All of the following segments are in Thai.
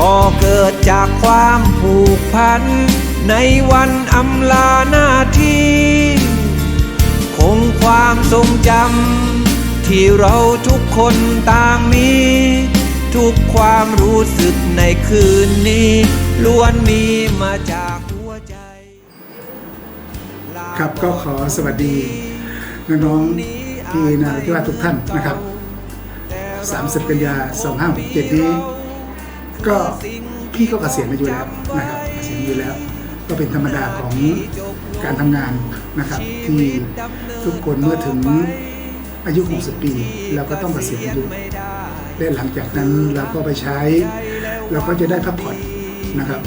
ก็เกิดจากความผูกพัน ในวันอำลาหน้าที่ คงความทรงจำที่เราทุกคนต่างมี ทุกความรู้สึกในคืนนี้ล้วนมีมาจากหัวใจ ครับก็ขอสวัสดีน้องๆที่นาที่ว่าทุกท่านนะครับ 30 กันยา 2567 นี้ ก็พี่ก็เกษียณอายุแล้วนะครับเกษียณอายุแล้ว ก็เป็นธรรมดาของการทำงานนะครับ ที่ทุกคนเมื่อถึงอายุ 60 ปีเราก็ต้องเกษียณอายุและหลังจากนั้นเราก็ไปใช้ เราก็จะได้พักผ่อนนะครับ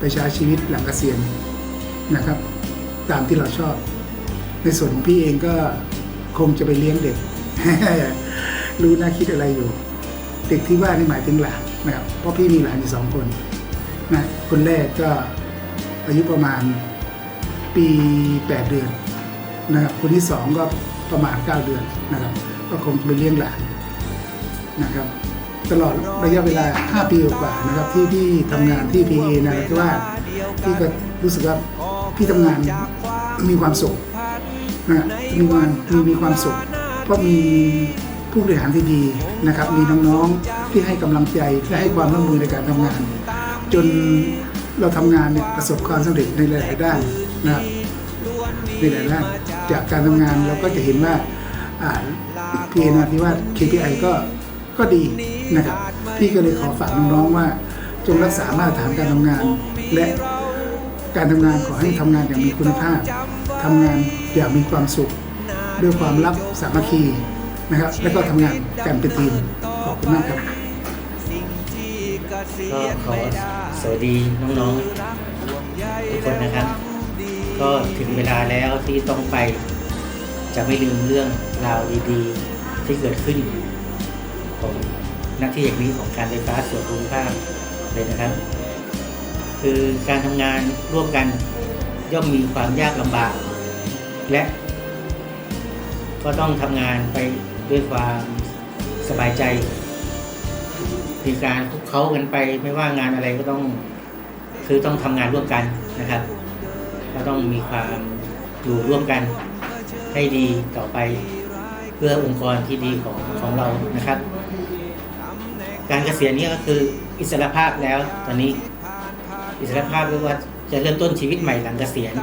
ไปใช้ชีวิตหลังเกษียณนะครับ ตามที่เราชอบ ในส่วนของพี่เองก็คงจะไปเลี้ยงเด็ก รู้น่าคิดอะไรอยู่ เด็กที่ว่านี่หมายถึงหลาน นะครับเพราะพี่มีหลานอยู่สองคนนะคนแรกก็อายุประมาณปีแปดเดือนนะครับคนที่สองก็ประมาณเก้าเดือนนะครับ ก็คงไปเลี้ยงหลานนะครับ ตลอดระยะเวลา 5 ปีกว่านะครับ ที่พี่ทำงานที่ PA นะที่ว่าพี่ก็รู้สึกว่าพี่ทำงานมีความสุขนะมีความมีมีความสุข เพราะมีผู้บริหารที่ดีนะครับ มีน้องๆ ที่ให้กำลังใจและให้ความร่วมมือในการทำงาน จนเราทำงานเนี่ยประสบความสำเร็จในหลาย ๆ ด้านนะครับในหลายด้านจากการทำงานเราก็จะเห็นว่าพีเอนาที่ว่า KPI ก็ก็ดีนะครับพี่ก็เลยขอฝากน้องๆว่าจงรักษามาตรฐานการทำงาน และการทำงานขอให้ทำงานอย่างมีคุณภาพทำงานอย่างมีความสุข ด้วยความรักสามัคคีนะครับ แล้วก็ทำงานกันเป็นทีมขอบคุณมากครับ ก็ขอสวัสดีน้องๆทุกคนนะครับ ก็ถึงเวลาแล้วที่ต้องไป จะไม่ลืมเรื่องราวดีๆที่เกิดขึ้น ของหน้าที่อย่างนี้ของการไฟฟ้าส่วนภูมิภาคเลยนะครับ คือการทำงานร่วมกันย่อมมีความยากลำบาก และ ก็ต้องทำงานไปด้วยความสบายใจ มีการค เคล้ากันไปไม่ว่างานอะไรก็ต้อง คือต้องทำงานร่วมกันนะครับ ก็ต้องมีความอยู่ร่วมกันให้ดีต่อไปเพื่อองค์กรที่ดีของของเรานะครับ การเกษียณนี่ก็คืออิสรภาพแล้วตอนนี้อิสรภาพเรียกว่าจะเริ่มต้นชีวิตใหม่หลังเกษียณ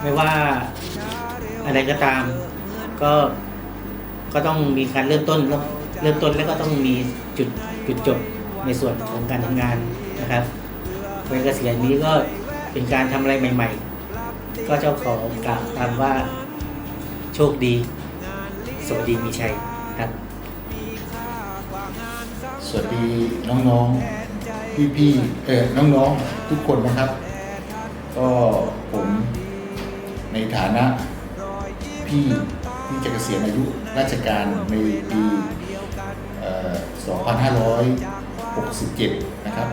ไม่ว่าอะไรก็ตาม ก็ก็ต้องมีการเริ่มต้นเริ่มต้นแล้วก็ต้องมีจุดจุดจบ ในส่วนของการทำงานนะครับเวัยเกษียณนี้ก็เป็นการทำอะไรใหม่ ๆ ก็เจ้าขอกล่าวตามว่าโชคดี สวัสดีมีชัยครับสวัสดีน้องๆพี่ๆเออน้องๆทุกคนนะครับ ก็ผมในฐานะพี่ที่จะเกษียณอายุราชการในปีเ67 นะครับ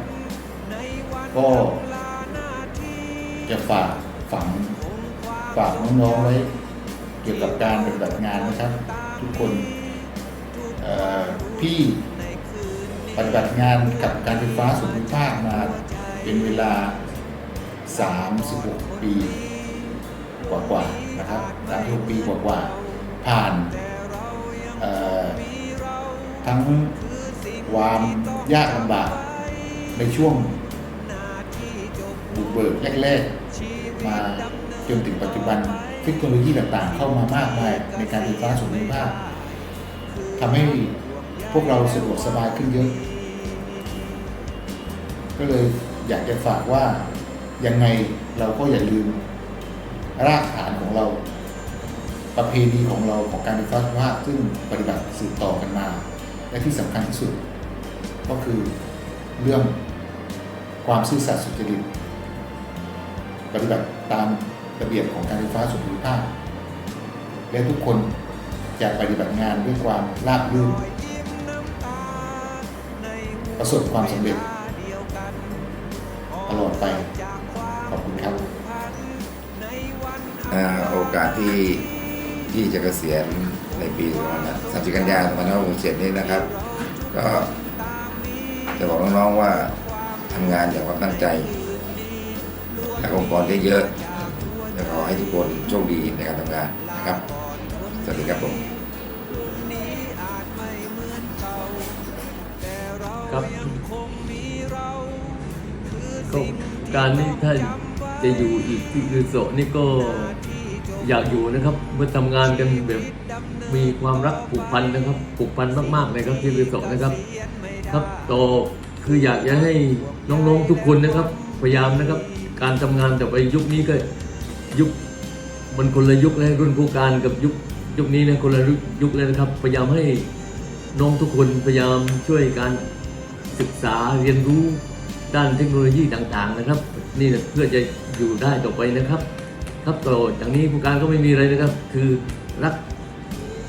ก็จะฝากฝังฝากน้องๆไว้ เกี่ยวกับการปฏิบัติงานนะครับ ทุกคนพี่ปฏิบัติงานกับการไฟฟ้าส่วนภูมิภาคมาเป็นเวลา 36 ปีกว่าๆนะครับ36ปีกว่าๆผ่านทั้ง ความยากลำบากในช่วงบุกเบิกแรกๆมาจนถึงปัจจุบันเทคโนโลยีต่างๆ เข้ามามากมายในการไฟฟ้าส่วนภูมิภาคทำให้พวกเราสะดวกสบายขึ้นเยอะ ก็เลยอยากจะฝากว่ายังไงเราก็อย่าลืมรากฐานของเรา ประเพณีของเราของการไฟฟ้าส่วนภูมิภาคซึ่งปฏิบัติสืบต่อกันมา และที่สำคัญที่สุด ก็คือเรื่องความซื่อสัตย์สุจริตปฏิบัติตามระเบียบของการไฟฟ้าส่วนภูมิภาคและทุกคนจะปฏิบัติงานด้วยความราบรื่นประสบความสำเร็จตลอดไป ขอบคุณครับอโอกาสที่ที่จะเกษียณในปี 30 กันยายน2567นี้นะครับ ก็ จะบอกน้องๆว่าทำงานอย่างความตั้งใจและองค์กรเยอะๆและขอให้ทุกคนโชคดีในการทำงานนะครับ สวัสดีครับผมครับก็การนี้ถ้าจะอยู่อีกที่คือโสนี่ก็อยากอยู่นะครับเมื่อทำงานกันแบบ มีความรักผูกพันนะครับผูกพันมากๆเลยครับที่คือโสนะครับ ครับต่อคืออยากจะให้น้องๆทุกคนนะครับ พยายามนะครับ การทำงานแต่ไปยุคนี้ก็ยุคมันคนละยุคเลยรุ่นผู้การกับยุคยุคนี้นะคนละยุคเลยนะครับ พยายามให้น้องทุกคนพยายามช่วยการศึกษาเรียนรู้ด้านเทคโนโลยีต่างๆนะครับ นี่เพื่อจะอยู่ได้ต่อไปนะครับ ครับต่อจากนี้ผู้การก็ไม่มีอะไรนะครับ คือรัก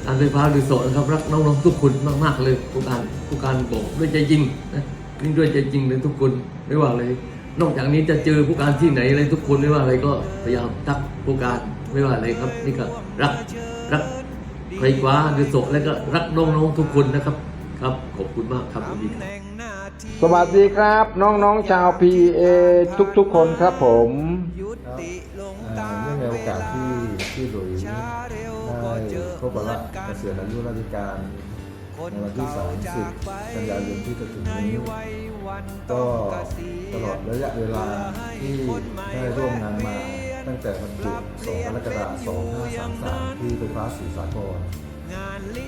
การไฟฟ้าหรือโสดนะครับรักน้องๆทุกคนมากๆเลยผู้การผู้การบอกด้วยใจจริงนะนี่ด้วยใจจริงเลยทุกคนไม่ว่าเลย นอกจากนี้จะเจอผู้การที่ไหนอะไรทุกคนไม่ว่าอะไรก็พยายามทักผู้การไม่ว่าอะไรครับ นี่ก็รักรักไฟฟ้าหรือโสดแล้วก็รักน้องๆทุกคนนะครับครับขอบคุณมากครับสวัสดีครับสวัสดีครับ น้องๆชาว PA ทุกๆคนครับผมอ่าเนื่องในโอกาสที่ที่หลุย ได้ครบวาระเกษียณอายุราชการในวันที่ 30 กันยายนที่จะถึงนี้ก็ตลอดระยะเวลาที่ได้ร่วมงานมา ตั้งแต่บรรจุ2กรกฎาคม2533 ที่ไฟฟ้าสีสากล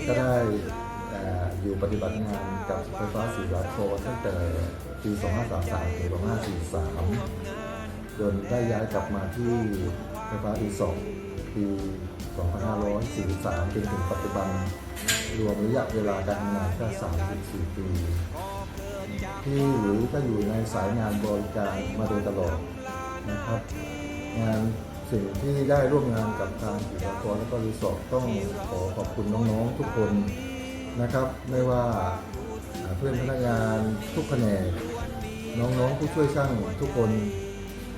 ก็ได้อยู่ปฏิบัติงานกับไฟฟ้าสีสากลตั้งแต่ปี2533ถึง2543จนได้ย้ายกลับมาที่ ไฟฟ้าอีสองปี2543จนถึงปัจจุบัน รวมระยะเวลาการทำงานแค่34 ปี ที่หรือก็อยู่ในสายงานบริการมาโดยตลอดนะครับงานสิ่งที่ได้ร่วมงานกับทางอิสากรและก็รีสอร์ทต้องขอขอบคุณน้องๆทุกคนนะครับ ไม่ว่าอ่าเพื่อนพนักงานทุกแผนกน้องๆผู้ช่วยช่างทุกคน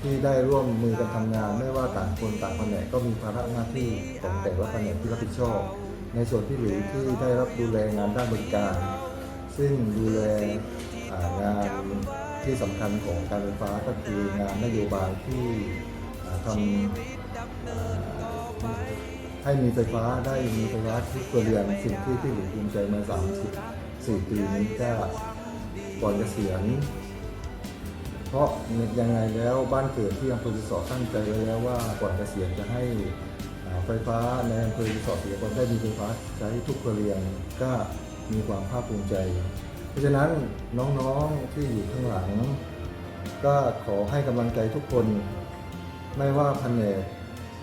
ที่ได้ร่วมมือกันทำงาน ไม่ว่าต่างคนต่างแผนกก็มีภาระหน้าที่ของแต่ละแผนกที่รับผิดชอบ ในส่วนที่เหลือที่ได้รับดูแลงานด้านบริการ ซึ่งดูแลางานที่สำคัญของการไฟฟ้าก็คืองานนโยบายที่ทำให้มีไฟฟ้าได้มีไฟฟ้าทุกครัวเรือนสิ่งที่ที่หลุภูมิใจมา 34 ปีนี้ก็ก่อนเกษียณ เพราะยังไงแล้วบ้านเกิดที่อำเภอรีสอร์ทตั้งใจไว้แล้วว่าก่อนเกษียณจะให้ไฟฟ้าในอำเภอรีสอร์ทเสียคนได้มีไฟฟ้าใช้ทุกครัวเรือนก็มีความภาคภูมิใจ เพราะฉะนั้นน้องๆที่อยู่ข้างหลัง ก็ขอให้กำลังใจทุกคน ไม่ว่าแผนก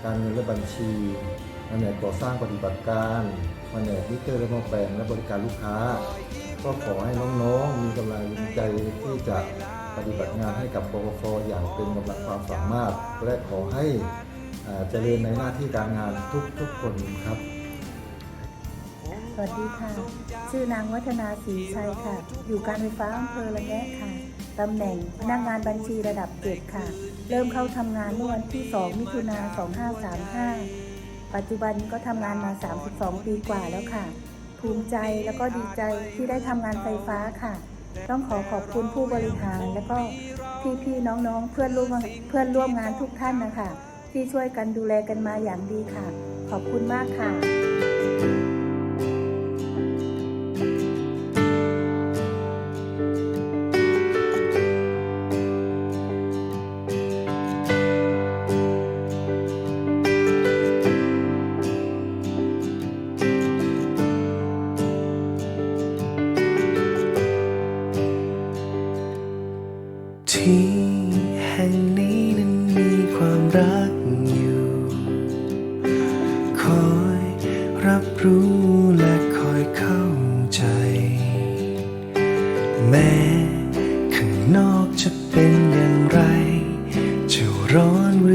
การเงินและบัญชีแผนกก่อสร้างปฏิบัติการแผนกมิเตอร์และหม้อแปลงและบริการลูกค้า ก็ขอให้น้องๆมีกำลังใจที่จะ ปฏิบัติงานให้กับปปฟอย่างเต็มกำลังความสามารถ และขอให้เจริญในหน้าที่การงานทุกๆคนครับสวัสดีค่ะ ชื่อนางวัฒนาศรีชัยค่ะ อยู่การไฟฟ้าอำเภอละแงะค่ะ ตำแหน่งพนักงานบัญชีระดับ7ค่ะ เริ่มเข้าทำงานเมื่อวันที่ 2 มิถุนา2535 ปัจจุบันก็ทำงานมา 32 ปีกว่าแล้วค่ะ ภูมิใจแล้วก็ดีใจที่ได้ทำงานไฟฟ้าค่ะ ต้องขอขอบคุณผู้บริหาร และก็พี่ๆน้องๆ เพื่อนร่วมเพื่อนร่วมงานทุกท่านนะคะ ที่ช่วยกันดูแลกันมาอย่างดีค่ะ ขอบคุณมากค่ะ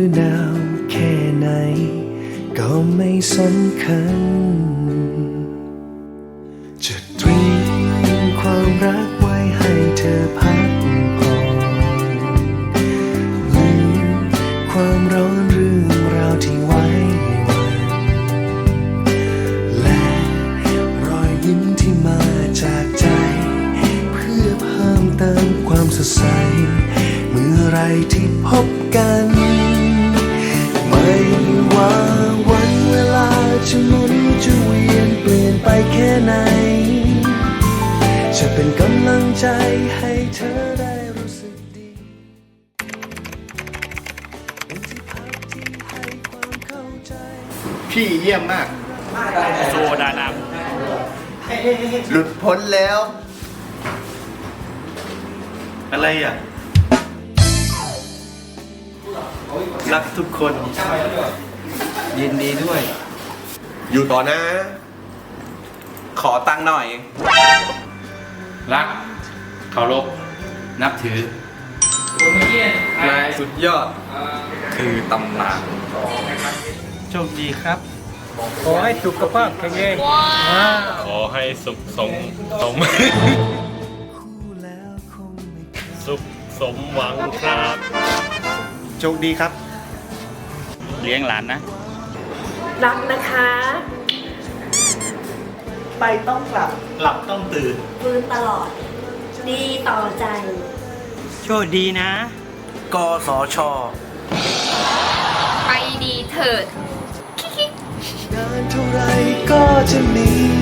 รือหนาวแค่ไหน ก็ไม่สำคัญ จะตรีความรักไว้ให้เธอพักผ่อนลืมความร้อนเรื่องราวที่ไว้วันและรอยยิ้มที่มาจากใจ เพื่อเพิ่มเติมความสดใส เมื่อไรที่พบกัน พี่เยี่ยมมาก โซดาน้หลุดพ้นแล้ว อะไรอะำรักทุกคน ยินดีด้วย อยู่ต่อนะ ขอตังค์หน่อยรักเคารพนับถือ นายสุดยอด คือตำนาน โชคดีครับ ขอให้สุขภาพแข็งแรงขอให้สุขสมสมคู่แล้วคงไม่เคยสุขสมหวังครับ โชคดีครับ เลี้ยงหลานนะ รักนะคะ ไปต้องกลับ หลับต้องตื่น ฟื้นตลอด ดีต่อใจ โชคดีนะ กสช ไปดีเถิด นานเท่าไรก็จะมี